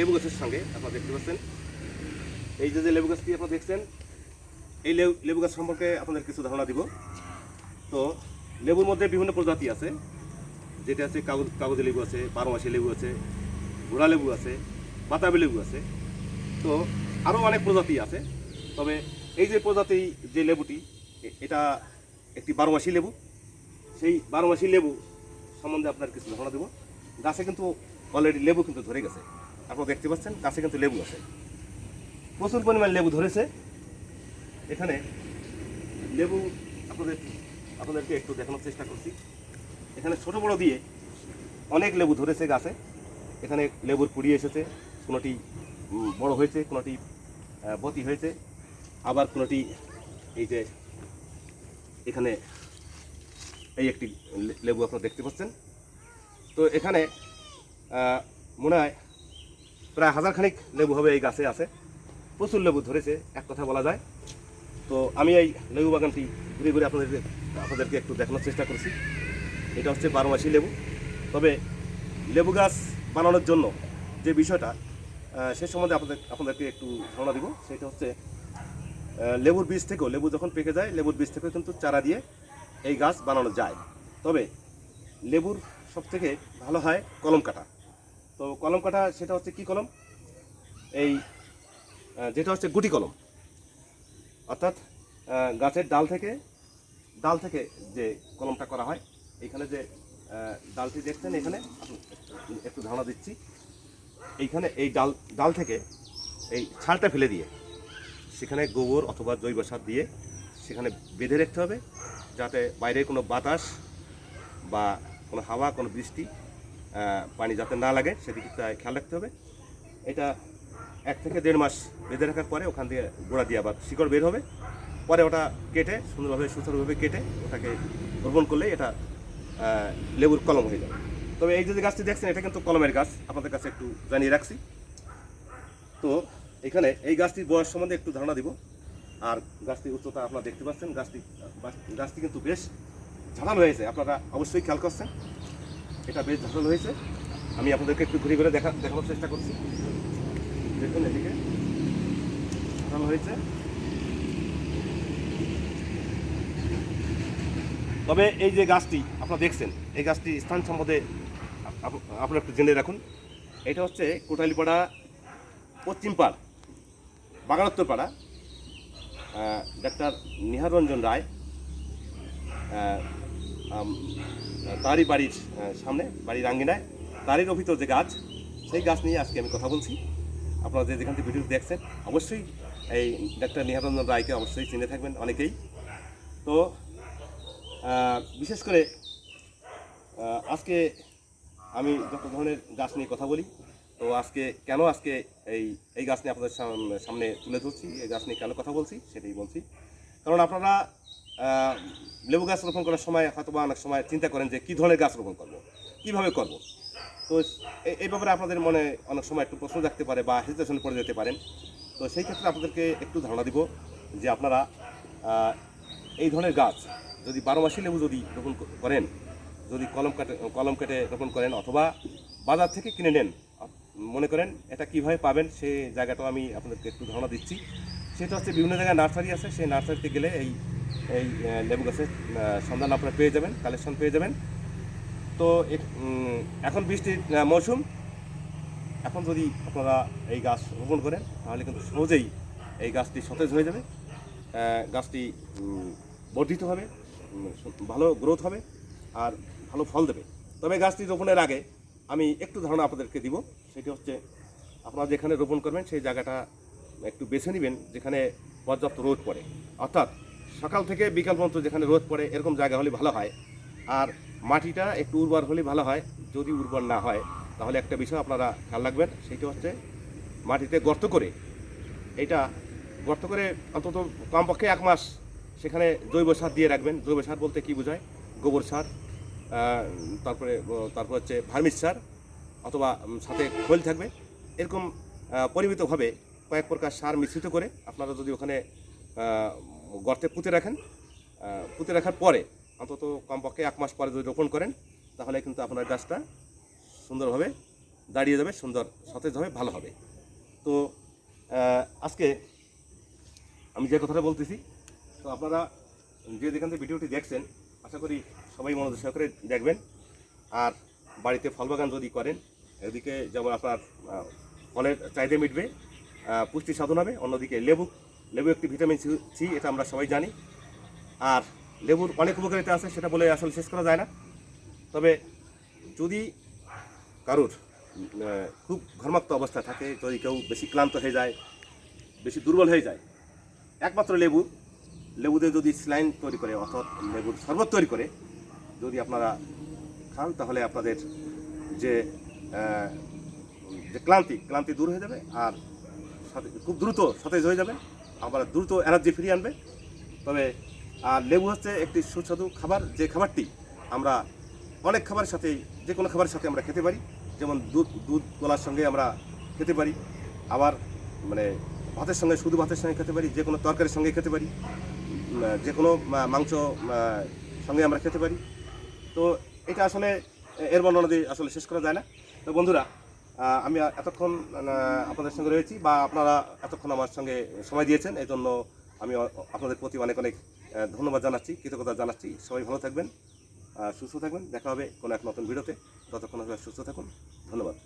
লেবু গাছের সঙ্গে আপনারা দেখতে পাচ্ছেন। এই যে যে লেবু গাছটি আপনারা দেখছেন, এই লেবু গাছ সম্পর্কে আপনাদের কিছু ধারণা দিব। তো, লেবুর মধ্যে বিভিন্ন প্রজাতি আছে। যেটা আছে কাগজ কাগজে লেবু আছে, বারোমাসি লেবু আছে, ঘোড়া লেবু আছে, বাতাবি লেবু আছে। তো আরও অনেক প্রজাতি আছে। তবে এই যে প্রজাতি যে লেবুটি এটা একটি বারোমাসি লেবু। সেই বারোমাসি লেবু সম্বন্ধে আপনার কিছু ধারণা দেবো। গাছে কিন্তু অলরেডি লেবু কিন্তু ধরে গেছে। আপনারা দেখতে পাচ্ছেন গাছে কিন্তু লেবু আছে। প্রচুর পরিমাণ লেবু ধরেছে। এখানে লেবু আপনাদের আপনাদেরকে একটু দেখানোর চেষ্টা করছি। এখানে ছোট বড় দিয়ে অনেক লেবু ধরেছে গাছে। এখানে লেবুর কুড়ি এসেছে, কোনোটি বড় হয়েছে, কোনোটি বতি হয়েছে। আবার কোনোটি এই যে এখানে এই একটি লেবু আপনারা দেখতে পাচ্ছেন। তো এখানে মনে হয় প্রায় হাজার খানিক লেবু হবে এই গাছে আছে। প্রচুর লেবু ধরেছে, এক কথা বলা যায়। তো আমি এই লেবু বাগানটি ঘুরে ঘুরে আপনাদেরকে আপনাদেরকে একটু দেখানোর চেষ্টা করছি। এটা হচ্ছে বারোমাসি লেবু। তবে লেবু গাছ বানানোর জন্য যে বিষয়টা সে সম্বন্ধে আপনাদের, আপনাদেরকে একটু ধারণা দিব। সেটা হচ্ছে লেবুর বীজ থেকেও, লেবু যখন পেকে যায়, লেবুর বীজ থেকেও কিন্তু চারা দিয়ে এই গাছ বানানো যায়। তবে লেবুর সব থেকে ভালো হয় কলম কাটা। তো কলম কাটা, সেটা হচ্ছে কি কলম? এই যেটা হচ্ছে গুটি কলম। অর্থাৎ গাছের ডাল থেকে ডাল থেকে যে কলমটা করা হয়, এখানে যে ডালটি দেখছেন এখানে? একটু ধারণা দিচ্ছি। এইখানে এই ডাল ডাল থেকে এই ছালটা ফেলে দিয়ে, সেখানে গোবর অথবা জৈব সার দিয়ে সেখানে বেঁধে রাখতে হবে, যাতে বাইরে কোনো বাতাস বা কোনো হাওয়া, কোনো বৃষ্টি পানি যাতে না লাগে, সেদিকে খেয়াল রাখতে হবে। এটা এক থেকে দেড় মাস বেঁধে রাখার পরে ওখান দিয়ে গোড়া দিয়ে আবার শিকড় বের হবে। পরে ওটা কেটে, সুন্দরভাবে, সুচারুভাবে কেটে ওটাকে রোপণ করলে এটা লেবুর কলম হয়ে যাবে। তবে এই যে গাছটি দেখছেন, এটা কিন্তু কলমের গাছ। আপনাদের কাছে একটু জানিয়ে রাখছি। তো এখানে এই গাছটির বয়স সম্বন্ধে একটু ধারণা দিব। আর গাছটির উচ্চতা আপনারা দেখতে পাচ্ছেন। গাছটি গাছটি কিন্তু বেশ ঝাড়ালো হয়েছে। আপনারা অবশ্যই খেয়াল করছেন। এটা বেশ ঝাড়ালো হয়েছে। আমি আপনাদেরকে একটু ঘুরে ঘুরে দেখা দেখানোর চেষ্টা করছি। দেখুন এদিকে। ঝাড়ালো হয়েছে। তবে এই যে গাছটি, আপনারা দেখছেন, এই গাছটি স্থান সম্বন্ধে আপ- আপনারা একটু জেনে রাখুন। এটা হচ্ছে কোটালিপাড়া পশ্চিম পাড় ডাক্তার নিহার রঞ্জন রায় তারই বাড়ির সামনে, বাড়ির আঙ্গিনায়, তারই রোপিত যে গাছ, সেই গাছ নিয়ে আজকে আমি কথা বলছি। আপনারা যে যেখান থেকে ভিডিও দেখছেন, অবশ্যই এই ডাক্তার নিহার রঞ্জন রায়কে অবশ্যই চিনে থাকবেন অনেকেই। তো বিশেষ করে আজকে আমি যত ধরনের গাছ নিয়ে কথা বলি, তো আজকে কেন আজকে এই এই গাছ নিয়ে আপনাদের সাম- সামনে তুলে ধরছি, এই গাছ নিয়ে কেন কথা বলছি, সেটাই বলছি। কারণ আপনারা লেবু গাছ রোপণ করার সময় হয়তো বা অনেক সময় চিন্তা করেন যে কী ধরনের গাছ রোপণ করব? কীভাবে করব? তো এই ব্যাপারে আপনাদের মনে অনেক সময় একটু প্রশ্ন থাকতে পারে বা হেজিটেশনে পড়ে যেতে পারেন তো সেই ক্ষেত্রে আপনাদেরকে একটু ধারণা দিব যে আপনারা এই ধরনের গাছ যদি বারো মাসি লেবু যদি রোপণ করেন, যদি কলম কাটে, কলম কেটে রোপণ করেন অথবা বাজার থেকে কিনে নেন মনে করেন এটা কীভাবে পাবেন সেই জায়গাটাও আমি আপনাদেরকে একটু ধারণা দিচ্ছি। সেটা হচ্ছে বিভিন্ন জায়গায় নার্সারি আছে, সেই নার্সারিতে গেলে এই এই লেবু গাছের সন্ধান আপনারা পেয়ে যাবেন কালেকশন পেয়ে যাবেন। তো এখন বৃষ্টির মৌসুম। এখন যদি আপনারা এই গাছ রোপণ করেন, তাহলে কিন্তু সহজেই এই গাছটি সতেজ হয়ে যাবে। গাছটি বর্ধিত হবে ভালো গ্রোথ হবে আর ভালো ফল দেবে। তবে গাছটি রোপণের আগে আমি একটু ধারণা আপনাদেরকে দিব। সেটি হচ্ছে, আপনারা যেখানে রোপণ করবেন, সেই জায়গাটা একটু বেছে নেবেন, যেখানে পর্যাপ্ত রোদ পড়ে। অর্থাৎ সকাল থেকে বিকাল পর্যন্ত যেখানে রোদ পড়ে, এরকম জায়গা হলে ভালো হয়। আর মাটিটা একটু উর্বর হলে ভালো হয়। যদি উর্বর না হয়, তাহলে একটা বিষয় আপনারা খেয়াল রাখবেন, সেটি হচ্ছে মাটিতে গর্ত করে, এটা গর্ত করে অন্তত কমপক্ষে এক মাস সেখানে জৈব সার দিয়ে রাখবেন। জৈব সার বলতে কি বোঝায়? গোবর সার তারপরে, তারপর হচ্ছে ভার্মিস সার অথবা সাথে খোল থাকবে। এরকম পরিমিতভাবে কয়েক প্রকার সার মিশ্রিত করে আপনারা যদি ওখানে গর্তে পুঁতে রাখেন। পুঁতে রাখার পরে অন্তত কমপক্ষে এক মাস পরে যদি রোপণ করেন, তাহলে কিন্তু আপনার গাছটা সুন্দরভাবে দাঁড়িয়ে যাবে, সুন্দর সতেজ হবে, ভালো হবে। তো আজকে আমি যে কথাটা বলতেছি, তো আপনারা যে যেখান থেকে ভিডিওটি দেখছেন, আশা করি সবাই মনোযোগ সহকারে দেখবেন। আর বাড়িতে ফল বাগান যদি করেন, এদিকে যেমন আপনার ফলের চাহিদা মিটবে পুষ্টি সাধন হবে, অন্যদিকে লেবু লেবু একটি ভিটামিন সি- এটা আমরা সবাই জানি। আর লেবুর অনেক উপকারিতা আছে, সেটা বলে আসলে শেষ করা যায় না। তবে যদি কারোর খুব ঘর্মাক্ত অবস্থা থাকে, যদি কেউ বেশি ক্লান্ত হয়ে যায়, বেশি দুর্বল হয়ে যায়, একমাত্র লেবু, লেবুতে যদি স্লাইন তৈরি করে, অর্থাৎ লেবুর শরবত তৈরি করে, যদি আপনারা খান, তাহলে আপনাদের যে যে ক্লান্তি ক্লান্তি দূর হয়ে যাবে, আর খুব দ্রুত সতেজ হয়ে যাবে। আবার দ্রুত এনার্জি ফিরিয়ে আনবে। তবে আর লেবু হচ্ছে একটি সুস্বাদু খাবার। যে খাবারটি আমরা অনেক খাবারের সাথে যে কোনো খাবারের সাথে আমরা খেতে পারি, যেমন দুধ দুধ কলার সঙ্গে আমরা খেতে পারি, আবার মানে ভাতের সঙ্গে, শুধু ভাতের সঙ্গে খেতে পারি, যে কোনো তরকারির সঙ্গে খেতে পারি যে কোনো মাংস সঙ্গে আমরা খেতে পারি। তো এটা আসলে এর বর্ণনা দিয়ে আসলে শেষ করা যায় না। তো বন্ধুরা আমি এতক্ষণ আপনাদের সঙ্গে রয়েছি বা আপনারা এতক্ষণ আমার সঙ্গে সময় দিয়েছেন এই জন্য আমি আপনাদের প্রতি অনেক অনেক ধন্যবাদ জানাচ্ছি, কৃতজ্ঞতা জানাচ্ছি। সবাই ভালো থাকবেন সুস্থ থাকবেন। দেখা হবে কোনো এক নতুন ভিডিওতে। ততক্ষণ সুস্থ থাকুন। ধন্যবাদ।